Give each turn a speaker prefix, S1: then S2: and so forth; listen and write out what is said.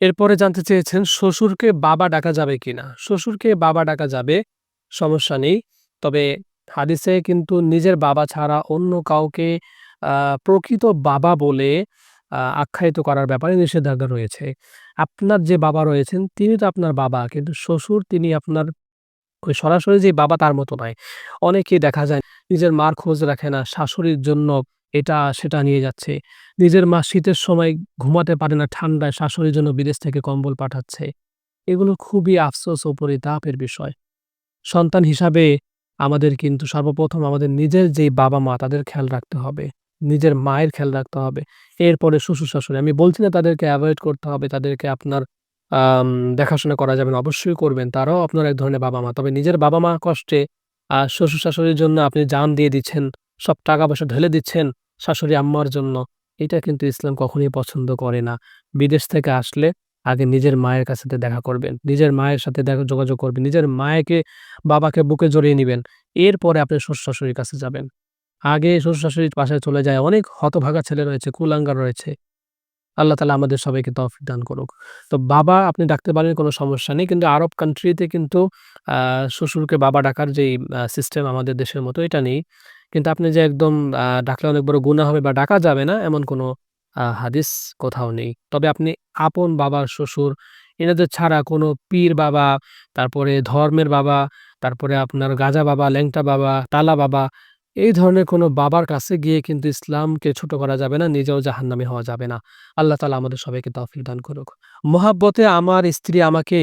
S1: এরপরে জানতে চেয়েছেন শ্বশুরকে বাবা ডাকা যাবে কি না শ্বশুরকে বাবা ডাকা যাবে, সমস্যা নেই। তবে হাদিসে কিন্তু নিজের বাবা ছাড়া অন্য কাউকে প্রকৃত বাবা বলে আখ্যায়িত করার ব্যাপারে নিষেধাজ্ঞা রয়েছে। আপনার যে বাবা রয়েছেন তিনি তো আপনার বাবা। কিন্তু শ্বশুর তিনি আপনার ওই সরাসরি যে বাবা তার মতো নয়। অনেকেই দেখা যায় নিজের মার খোঁজ রাখে না। শাশুড়ির জন্য এটা সেটা নিয়ে যাচ্ছে। নিজের মা শীতের সময় ঘুমাতে পারে না ঠান্ডায় শাশুড়ির জন্য বিদেশ থেকে কম্বল পাঠাচ্ছে। এগুলো খুবই আফসোস ও পরিতাপের বিষয়। সন্তান হিসাবে আমাদের কিন্তু সর্বপ্রথম আমাদের নিজের যেই বাবা-মা তাদের খেয়াল রাখতে হবে। নিজের মায়ের খেয়াল রাখতে হবে। এরপরে শ্বশুর-শাশুড়ি। আমি বলছি না তাদেরকে অ্যাভয়েড করতে হবে। তাদেরকে আপনার দেখাশোনা করা যাবে না। অবশ্যই করবেন। তারাও আপনার এক ধরনের বাবা-মা। তবে নিজের বাবা-মা কষ্টে আ শ্বশুর-শাশুড়ির জন্য আপনি জান দিয়ে দিচ্ছেন, সব টাকা-পয়সা ঢেলে দিচ্ছেন শাশুড়ি আম্মার জন্য। এটা কিন্তু ইসলাম কখনোই পছন্দ করে না। বিদেশ থেকে আসলে আগে নিজের মায়ের কাছে দেখা করবেন। নিজের মায়ের সাথে দেখা যোগাযোগ করবেন। নিজের মায়েকে বাবাকে বুকে জড়িয়ে নিবেন। এরপরে আপনি শ্বশুর-শাশুড়ির কাছে যাবেন। আগে শ্বশুর-শাশুড়ির বাসায় চলে যায় অনেক হতভাগা ছেলে রয়েছে, কুলাঙ্গার রয়েছে। আল্লাহ তালা আমাদের সবাইকে তৌফিক দান করুক। তো বাবা আপনি ডাকতে পারেন কোনো সমস্যা নেই। কিন্তু আরব কান্ট্রিতে কিন্তু শ্বশুরকে বাবা ডাকার যেই সিস্টেম আমাদের দেশের মতো এটা নেই। কিন্তু আপনি যে একদম ডাকলে অনেক বড় গুনাহ হবে বা ডাকা যাবে না এমন কোনো হাদিস কোথাও নেই। তবে আপনি আপন বাবা, শ্বশুর এনাদের ছাড়া কোনো পীর বাবা, তারপরে ধর্মের বাবা, তারপরে আপনার গাজা বাবা, ল্যাংটা বাবা, তালা বাবা এই ধরনের কোনো বাবার কাছে গিয়ে কিন্তু ইসলামকে ছোট করা যাবে না। নিজেও জাহান্নামী হওয়া যাবে না। আল্লাহ তালা আমাদের সবাইকে তৌফিক দান করুক। মহাব্বতে আমার স্ত্রী আমাকে